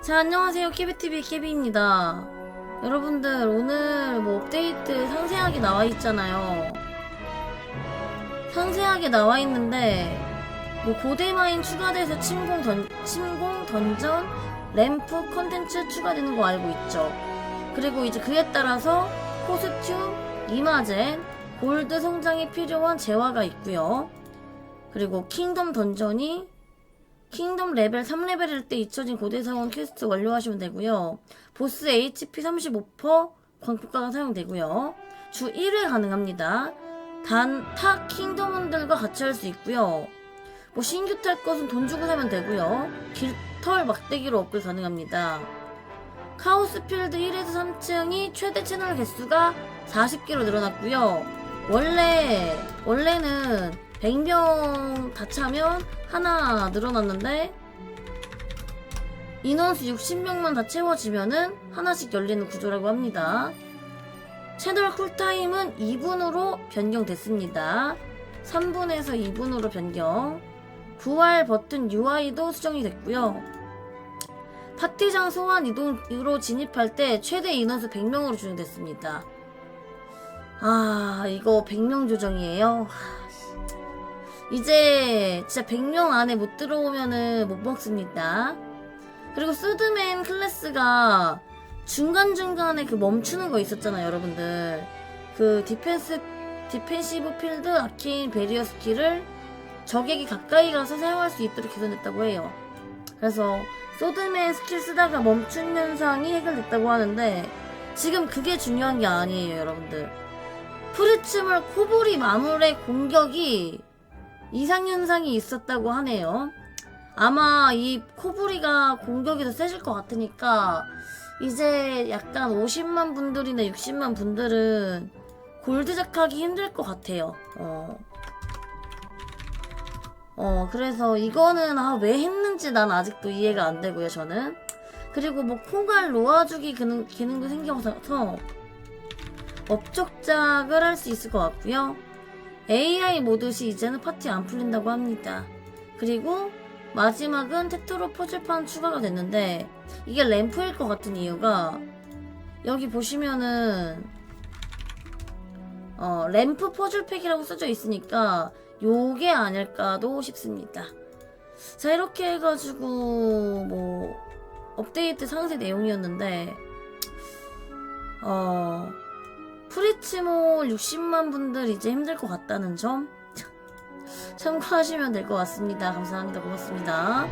자, 안녕하세요. 케비TV 케비입니다. 여러분들, 오늘 뭐 업데이트 상세하게 나와 있잖아요. 상세하게 나와 있는데, 뭐 고대마인 추가돼서 침공 던, 침공 던전, 램프 컨텐츠 추가되는 거 알고 있죠. 그리고 이제 그에 따라서 코스튬, 이마젠, 골드 성장이 필요한 재화가 있고요. 그리고 킹덤 던전이 킹덤 레벨 3레벨일 때 잊혀진 고대사원 퀘스트 완료하시면 되고요. 보스 HP 35% 광폭가가 사용되고요. 주 1회 가능합니다. 단 타 킹덤원들과 같이 할 수 있고요. 뭐 신규 탈 것은 돈 주고 사면 되고요. 길털 막대기로 업글 가능합니다. 카오스 필드 1에서 3층이 최대 채널 개수가 40개로 늘어났고요. 원래 원래는 100명 다 차면 하나 늘어났는데 인원수 60명만 다 채워지면은 하나씩 열리는 구조라고 합니다. 채널 쿨타임은 2분으로 변경됐습니다. 3분에서 2분으로 변경. 부활 버튼 UI도 수정이 됐고요. 파티장 소환 이동으로 진입할 때 최대 인원수 100명으로 조정됐습니다. 아, 이거 100명 조정이에요. 이제 진짜 100명 안에 못 들어오면은 못 먹습니다. 그리고 스드맨 클래스가 중간중간에 그 멈추는 거 있었잖아요, 여러분들. 그 디펜스, 디펜시브 필드 아케인 베리어 스킬을 적에게 가까이 가서 사용할 수 있도록 개선됐다고 해요. 그래서 소드맨 스킬 쓰다가 멈춘 현상이 해결됐다고 하는데 지금 그게 중요한 게 아니에요, 여러분들. 프리츠물 코보리 마물의 공격이 이상현상이 있었다고 하네요. 아마 이 코브리가 공격이 더 세질 것 같으니까 이제 약간 50만 분들이나 60만 분들은 골드작 하기 힘들 것 같아요. 어. 어, 그래서 이거는 아, 왜 했는지 난 아직도 이해가 안 되고요, 저는. 그리고 뭐 콩갈 놓아주기 기능, 기능도 생겨서 업적작을 할 수 있을 것 같고요. AI 모드시 이제는 파티 안 풀린다고 합니다. 그리고 마지막은 테트로 퍼즐판 추가가 됐는데 이게 램프일 것 같은 이유가 여기 보시면은 어, 램프 퍼즐팩이라고 써져 있으니까 요게 아닐까도 싶습니다. 자 이렇게 해가지고 뭐 업데이트 상세 내용이었는데 어 프리츠몰 60만 분들 이제 힘들 것 같다는 점 참고하시면 될 것 같습니다. 감사합니다. 고맙습니다.